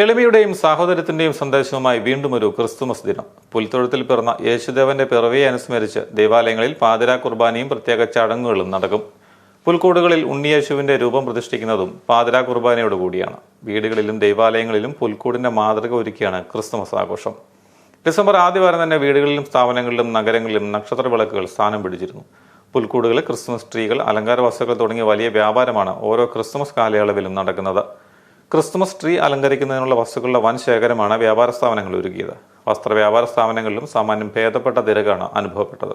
എളിമയുടെയും സാഹോദര്യത്തിന്റെയും സന്ദേശവുമായി വീണ്ടും ഒരു ക്രിസ്തുമസ് ദിനം. പുൽത്തൊഴുത്തിൽ പിറന്ന യേശുദേവന്റെ പിറവിയെ അനുസ്മരിച്ച് ദേവാലയങ്ങളിൽ പാതിരാ കുർബാനയും പ്രത്യേക ചടങ്ങുകളും നടക്കും. പുൽക്കൂടുകളിൽ ഉണ്ണിയേശുവിന്റെ രൂപം പ്രതിഷ്ഠിക്കുന്നതും പാതിരാ കുർബാനയോടുകൂടിയാണ് വീടുകളിലും ദേവാലയങ്ങളിലും പുൽക്കൂടിന്റെ മാതൃക ഒരുക്കിയാണ് ക്രിസ്തുമസ് ആഘോഷം. ഡിസംബർ ആദ്യവാരം തന്നെ വീടുകളിലും സ്ഥാപനങ്ങളിലും നഗരങ്ങളിലും നക്ഷത്ര വിളക്കുകൾ സ്ഥാനം പിടിച്ചിരുന്നു. പുൽക്കൂടുകൾ ക്രിസ്മസ് ട്രീകൾ അലങ്കാര വസ്തുക്കൾ തുടങ്ങിയ വലിയ വ്യാപാരമാണ് ഓരോ ക്രിസ്മസ് കാലയളവിലും നടക്കുന്നത്. ക്രിസ്മസ് ട്രീ അലങ്കരിക്കുന്നതിനുള്ള വസ്തുക്കളുടെ വൻ ശേഖരമാണ് വ്യാപാര സ്ഥാപനങ്ങൾ ഒരുക്കിയത്. വസ്ത്ര വ്യാപാര സ്ഥാപനങ്ങളിലും സാമാന്യം ഭേദപ്പെട്ട തിരക്കാണ് അനുഭവപ്പെട്ടത്.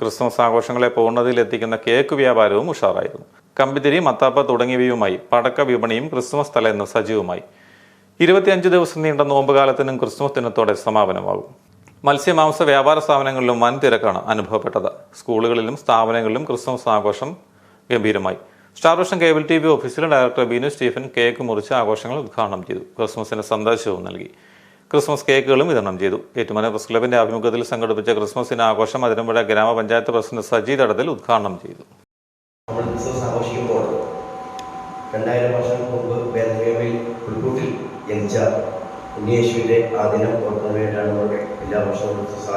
ക്രിസ്മസ് ആഘോഷങ്ങളെ പൂർണതയിലെത്തിക്കുന്ന കേക്ക് വ്യാപാരവും ഉഷാറായിരുന്നു. കമ്പിതിരി മത്താപ്പ തുടങ്ങിയവയുമായി പടക്ക വിപണിയും ക്രിസ്മസ് തലേന്ന് സജീവമായി. ഇരുപത്തിയഞ്ച് ദിവസം നീണ്ട നോമ്പുകാലത്തിനും ക്രിസ്മസ് ദിനത്തോടെ സമാപനമാകും. മത്സ്യമാംസ വ്യാപാര സ്ഥാപനങ്ങളിലും വൻ തിരക്കാണ് അനുഭവപ്പെട്ടത്. സ്കൂളുകളിലും സ്ഥാപനങ്ങളിലും ക്രിസ്മസ് ആഘോഷം ഗംഭീരമായി. Star vision cable T V ഓഫീസിൽ ഡയറക്ടർ ബിനു സ്റ്റീഫൻ കേക്ക് മുറിച്ച് ആഘോഷങ്ങൾ ഉദ്ഘാടനം ചെയ്തു. ക്രിസ്മസിന് സന്ദേശവും നൽകി. ക്രിസ്മസ് കേക്കുകളും വിതരണം ചെയ്തു. ഏറ്റുമന പ്രസ് ക്ലബിന്റെ ആഭിമുഖ്യത്തിൽ സംഘടിപ്പിച്ച ക്രിസ്മസിന് ആഘോഷം അതിരമ്പുഴ ഗ്രാമപഞ്ചായത്ത് പ്രസിഡന്റ് സജി തടത്തിൽ ഉദ്ഘാടനം ചെയ്തു. വർഷം മുമ്പ് ഉണ്ണിയേശുവിന്റെ ആ ദിനം ഓർക്കാൻ എല്ലാ വർഷവും ക്രിസ്മസ്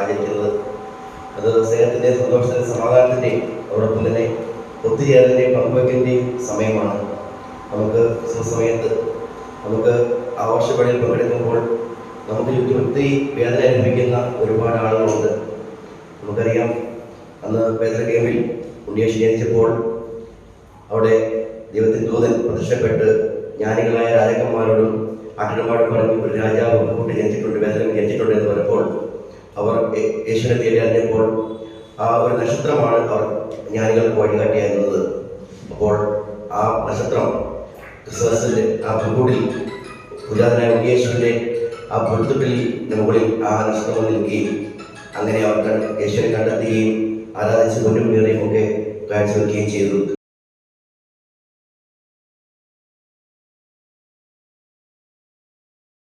അത് സ്നേഹത്തിന്റെ സന്തോഷത്തിന്റെ സമാധാനത്തിന്റെയും അതോടൊപ്പം തന്നെ ഒത്തുചേരലിന്റെയും പങ്കുവയ്ക്കലിന്റെയും സമയമാണ്. നമുക്ക് സമയത്ത് നമുക്ക് ആഘോഷപ്പടിയിൽ പങ്കെടുക്കുമ്പോൾ നമുക്ക് ചുറ്റും ഒത്തിരി വേദന അനുഭവിക്കുന്ന ഒരുപാട് ആളുകളുണ്ട്. നമുക്കറിയാം അന്ന് ബേത്ലഹേമിൽ ഉണ്ണിയേശു ജനിച്ചപ്പോൾ അവിടെ ദൈവത്തിൻ ദൂതൻ പ്രത്യക്ഷപ്പെട്ട് ജ്ഞാനികളായ രാജാക്കന്മാരോടും ആട്ടിടമാടും പറഞ്ഞു ഒരു രാജാവ് കൂട്ടി ജനിച്ചിട്ടുണ്ട് വേദന ജനിച്ചിട്ടുണ്ട് എന്ന് പറഞ്ഞപ്പോൾ അവർ യേശുവിനെ തേടി അറിഞ്ഞപ്പോൾ ആ ഒരു നക്ഷത്രമാണ് അവർ ജ്ഞാനികൾക്ക് വഴികാട്ടിയായിരുന്നത് അപ്പോൾ ആ നക്ഷത്രം ക്രിസ്മസിന്റെ ആ ഭൂട്ടിൽ പുരാതനായ ഉണ്ണിയേശുവിന്റെ ആ പുൽത്തുട്ടിൽ മുകളിൽ ആ നക്ഷത്രം നിൽക്കുകയും അങ്ങനെ അവർ യേശുവിനെ കണ്ടെത്തുകയും ആരാധിച്ച് മുന്നും പേരെയും ഒക്കെ കാഴ്ചവെക്കുകയും ചെയ്തു.